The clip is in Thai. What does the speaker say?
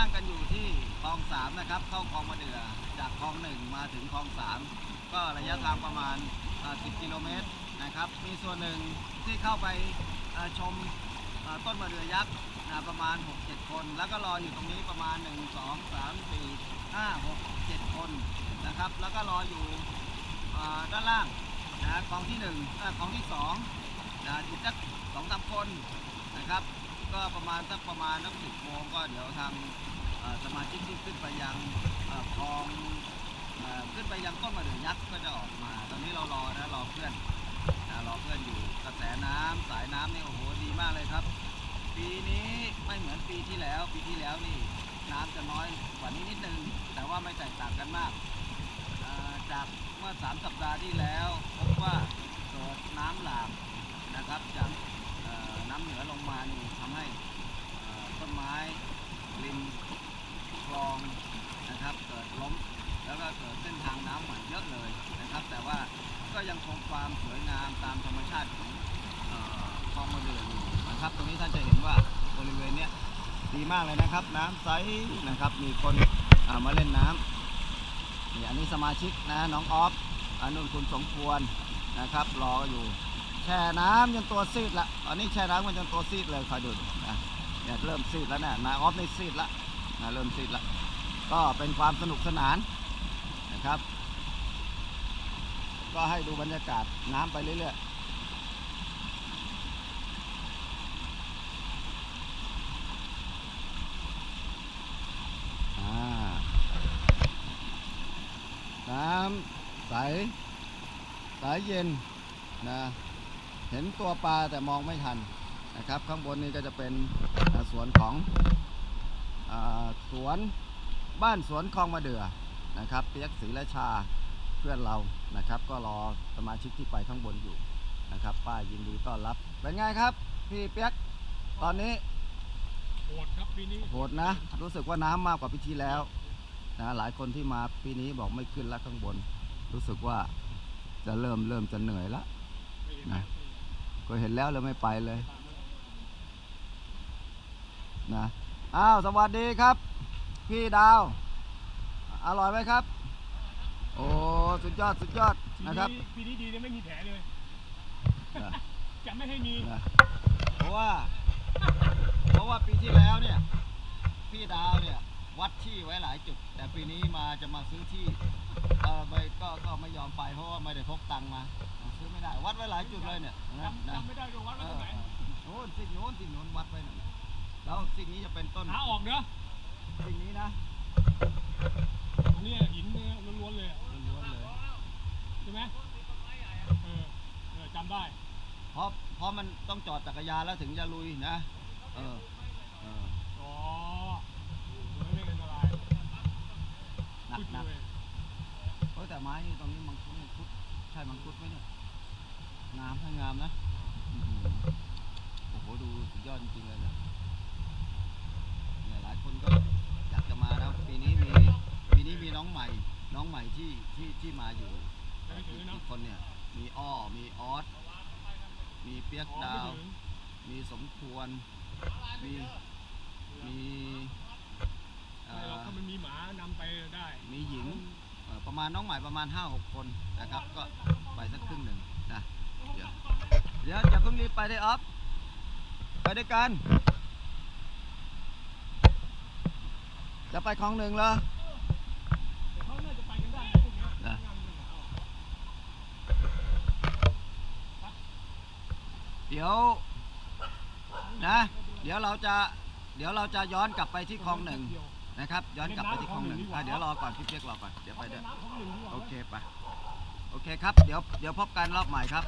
นั่งกันอยู่ที่คลองสามนะครับ เข้าคลองมะเดื่อจากคลองหนึ่งมาถึงคลองสามก็ระยะทางประมาณ 10 กิโลเมตรนะครับ มีส่วนหนึ่งที่เข้าไปชมต้นมะเดื่อยักษ์นะประมาณ 6-7 คน แล้วก็รออยู่ตรงนี้ประมาณ 1 2 3 4 5 6 7 คนนะครับ แล้วก็รออยู่ด้านล่างนะคลองที่1เอ่อคลองที่2นะอีกสักสองสามคนนะครับ ก็ประมาณสักประมาณนักสิบโมงก็เดี๋ยวทางสมาชิกที่ขึ้นไปยังคลองขึ้นไปยังต้นมะเดื่อยักษ์ก็จะออกมา ตอนนี้เรารอนะรอเพื่อนรอเพื่อนอยู่กระแสน้ำสายน้ำนี่โอ้โหดีมากเลยครับ ปีนี้ไม่เหมือนปีที่แล้ว ปีที่แล้วนี่น้ำจะน้อยกว่านี้นิดนึง แต่ว่าไม่แตกต่างกันมากจากเมื่อสามสัปดาห์ที่แล้ว พบว่าเกิดน้ำหลากนะครับจากเอ่อน้ำเหนือลงมานี่ทำให้เอ่อต้นไม้ริมคลองนะครับ เกิดล้ม แล้วก็เกิดเส้นทางน้ำใหม่เยอะเลยนะครับ แต่ว่าก็ยังคงความสวยงามตามธรรมชาติของคลองมะเดื่ออยู่นะครับ ตรงนี้ท่านจะเห็นว่าบริเวณเนี้ยดีมากเลยนะครับ น้ำใสนะครับ มีคนามาเล่นน้ำนี่อันนี้สมาชิกนะน้องออฟอันนู้นคุณสมควรนะครับ รออยู่แช่น้ำจนตัวซีดละตอนนี้แช่น้ำมันจนตัวซีดเลยคอยดูนะ เนี่ยเริ่มซีดแล้วเนี่ยนาออฟนี่ซีดละนะเริ่มซีดละก็เป็นความสนุกสนานนะครับ ก็ให้ดูบรรยากาศน้ำไปเรื่อยๆน้ำใสสายเย็นนะเห็นตัวปลาแต่มองไม่ทัน นะครับ ข้างบนนี้ก็จะเป็นอ่าสวนของอาสวนบ้านสวนคลองมะเดือนะครับเปียกศรีราชาเพื่อนเรานะครับ ก็รอสมาชิกที่ไปข้างบนอยู่นะครับ ป้ายินดีต้อนรับ เป็นไงครับ พี่เปียกตอนนี้โหดครับปีนี้โหดนะ รู้สึกว่าน้ำมากกว่าปีที่แล้วนะหลายคนที่มาปีนี้บอกไม่ขึ้นแล้วข้างบน รู้สึกว่าจะเริ่มเริ่มจะเหนื่อยแล้วไม่เห็นนะนะก็เห็นแล้วเลยไม่ไปเลย นะอ้าวสวัสดีครับ พี่ดาว อร่อยไหมครับ โอ้สุดยอดสุดยอดปีนะครับนี้ปีนี้ดีนะไม่มีแผลเลยนะจะไม่ให้มีนะเพราะว่า เพราะว่าปีที่แล้วเนี่ย พี่ดาวเนี่ย วัดที่ไว้หลายจุด แต่ปีนี้มาจะมาซื้อที่เออไม่ก็ก็ไม่ยอมไปเพราะว่าไม่ได้พกตังค์มาซื้อไม่ได้ วัดไว้หลายจุดเลยเนี่ยนะจำนะจำไม่ได้ด้วยวัดไว้ตรงไหน โน้นสิ่งโน้นสิ่งโน้นวัดไว้น่ะ แล้วสิ่งนี้จะเป็นต้นหาออกเนอะสิ่งนี้นะอันนี้หินเนี่ยล้วนๆเลยอะล้วนๆเลยใช่ไหมเออเออจำได้เพราะเพราะมันต้องจอดจักรยานแล้วถึงจะลุยนะเออเอออ๋อไม่เป็นอันตรายหนักขึ้นหนักเลยเฮ้ยแต่ไม้นี่ตรงนี้มังคุดมังคุดใช่มังคุดไหมเนี่ยงามให้งามนะอื้อหือโอ้โหดูสุดยอดจริงๆเลยเนี่ยเนี่ยหลาย คนก็อยากจะมาแล้วปีนี้มีปีนี้มีน้องใหม่ น้องใหม่ที่ที่ที่มาอยู่จะไม่ถึงเลยเนอะอีกคนเนี่ย มีอ้อมีออสมีเปียกอ๋อดาไม่วถึงมีสมควร มีมีเอ่ไม่หรอกอถ้ามันมีหมานำไปได้ มีหญิงเอ่อประมาณน้องใหม่ประมาณ 5-6 คนนะครับ ก็ไปสักครึ่งหนึ่งนะเดี๋ยวเดี๋ยวอย่าเพิ่งรีบไปได้ออฟไปด้วยกัน จะไปคลองหนึ่งเหรอแล้วเดี๋ยวนะเดี๋ยวเราจะเดี๋ยวเราจะย้อนกลับไปที่คลองหนึ่งนะครับ ย้อนกลับไปที่คลองหนึ่งเล่เดี๋ยวรอก่อนพี่เปียกรอก่อนเดี๋ยวไปไปด้วยน้ำของหนึ่งดีกว่าโอเคไปโอเคครับเดี๋ยวเดี๋ยวพบกันรอบใหม่ครับ